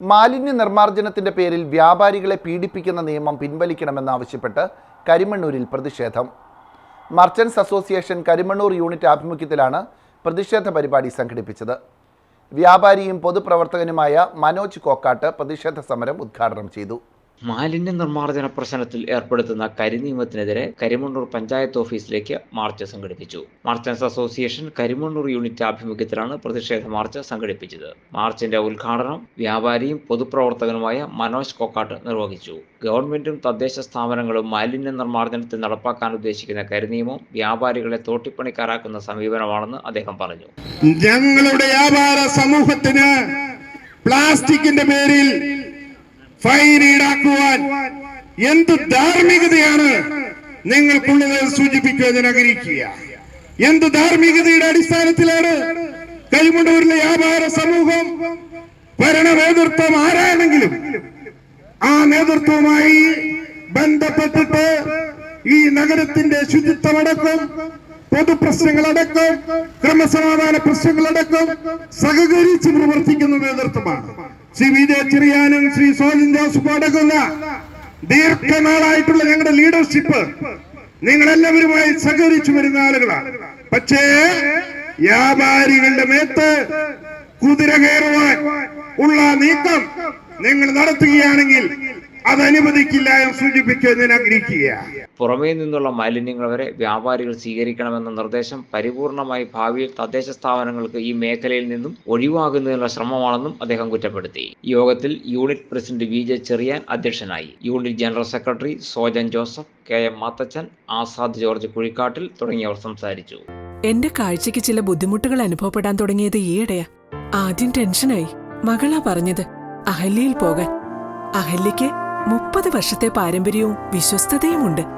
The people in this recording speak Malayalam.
മാലിന്യ നിർമ്മാർജനത്തിന്റെ പേരിൽ വ്യാപാരികളെ പീഡിപ്പിക്കുന്ന നിയമം പിൻവലിക്കണമെന്നാവശ്യപ്പെട്ട് കരിമണ്ണൂരിൽ പ്രതിഷേധം. മർച്ചൻസ് അസോസിയേഷൻ കരിമണ്ണൂർ യൂണിറ്റ് ആഭിമുഖ്യത്തിലാണ് പ്രതിഷേധ പരിപാടി സംഘടിപ്പിച്ചത്. വ്യാപാരിയും പൊതുപ്രവർത്തകനുമായ മനോജ് കോക്കാട്ട് പ്രതിഷേധ സമരം ഉദ്ഘാടനം ചെയ്തു. മാലിന്യ നിർമ്മാർജന പ്രശ്നത്തിൽ ഏർപ്പെടുത്തുന്ന കരിനിയമത്തിനെതിരെ കരിമണ്ണൂർ പഞ്ചായത്ത് ഓഫീസിലേക്ക് മാർച്ച് സംഘടിപ്പിച്ചു. മാർച്ചൻസ് അസോസിയേഷൻ കരിമണ്ണൂർ യൂണിറ്റ് ആഭിമുഖ്യത്തിലാണ് പ്രതിഷേധ മാർച്ച് സംഘടിപ്പിച്ചത്. മാർച്ചിന്റെ ഉദ്ഘാടനം വ്യാപാരിയും പൊതുപ്രവർത്തകനുമായ മനോജ് കൊക്കാട്ട് നിർവഹിച്ചു. ഗവൺമെന്റും തദ്ദേശ സ്ഥാപനങ്ങളും മാലിന്യ നിർമ്മാർജനത്തിൽ നടപ്പാക്കാൻ ഉദ്ദേശിക്കുന്ന കരിനിയമം വ്യാപാരികളെ തോട്ടിപ്പണിക്കാരാക്കുന്ന സമീപനമാണെന്ന് അദ്ദേഹം പറഞ്ഞു. ഞങ്ങളുടെ വ്യാപാര സമൂഹത്തിന് പ്ലാസ്റ്റിക്കിന്റെ പേരിൽ ഫൈൻ ഈടാക്കുവാൻ എന്ത് ധാർമ്മികതയാണ് നിങ്ങൾക്കുള്ളത് സൂചിപ്പിക്കുക ആഗ്രഹിക്കുക. എന്ത് ധാർമ്മികതയുടെ അടിസ്ഥാനത്തിലാണ് കരിമണ്ടൂരിലെ വ്യാപാര സമൂഹം ഭരണ നേതൃത്വം ആരാണെങ്കിലും ആ നേതൃത്വവുമായി ബന്ധപ്പെട്ടിട്ട് ഈ നഗരത്തിന്റെ ശുചിത്വമടക്കം പൊതുപ്രശ്നങ്ങളടക്കം ക്രമസമാധാന പ്രശ്നങ്ങളടക്കം സഹകരിച്ച് പ്രവർത്തിക്കുന്ന നേതൃത്വമാണ്. ശ്രീ വി ജെ ചെറിയാനും ശ്രീ സോജിൻ ജോസഫ് അടങ്ങുന്ന ദീർഘനാളായിട്ടുള്ള ഞങ്ങളുടെ ലീഡർഷിപ്പ് നിങ്ങളെല്ലാവരുമായി സഹകരിച്ചു വരുന്ന ആളുകളാണ് പക്ഷേ വ്യാപാരികളുടെ മേത്ത് കുതിര കയറുവാൻ ഉള്ള നീക്കം നിങ്ങൾ നടത്തുകയാണെങ്കിൽ അത് അനുവദിക്കില്ല എന്ന് സൂചിപ്പിക്കാൻ ഞാൻ ആഗ്രഹിക്കുകയാണ് പുറമേ നിന്നുള്ള മാലിന്യങ്ങൾ വരെ വ്യാപാരികൾ സ്വീകരിക്കണമെന്ന നിർദ്ദേശം പരിപൂർണമായി ഭാവിയിൽ തദ്ദേശ സ്ഥാപനങ്ങൾക്ക് ഈ മേഖലയിൽ നിന്നും ഒഴിവാകുന്നതിനുള്ള ശ്രമമാണെന്നും അദ്ദേഹം കുറ്റപ്പെടുത്തി. യോഗത്തിൽ unit president V J Cheriyan അധ്യക്ഷനായി. Unit general secretary Sojan Joseph K M Mathachan Azad George Kuzhikattil തുടങ്ങിയവർ സംസാരിച്ചു. എന്റെ കാഴ്ചയ്ക്ക് ചില ബുദ്ധിമുട്ടുകൾ അനുഭവപ്പെടാൻ തുടങ്ങിയത് ഈയിടെയാ. ആദ്യം ടെൻഷനായി. മകളാ പറഞ്ഞത് അഹല്യയിൽ പോകാൻ. അഹല്യയ്ക്ക് മുപ്പത് വർഷത്തെ പാരമ്പര്യവും വിശ്വസ്തതയുമുണ്ട്.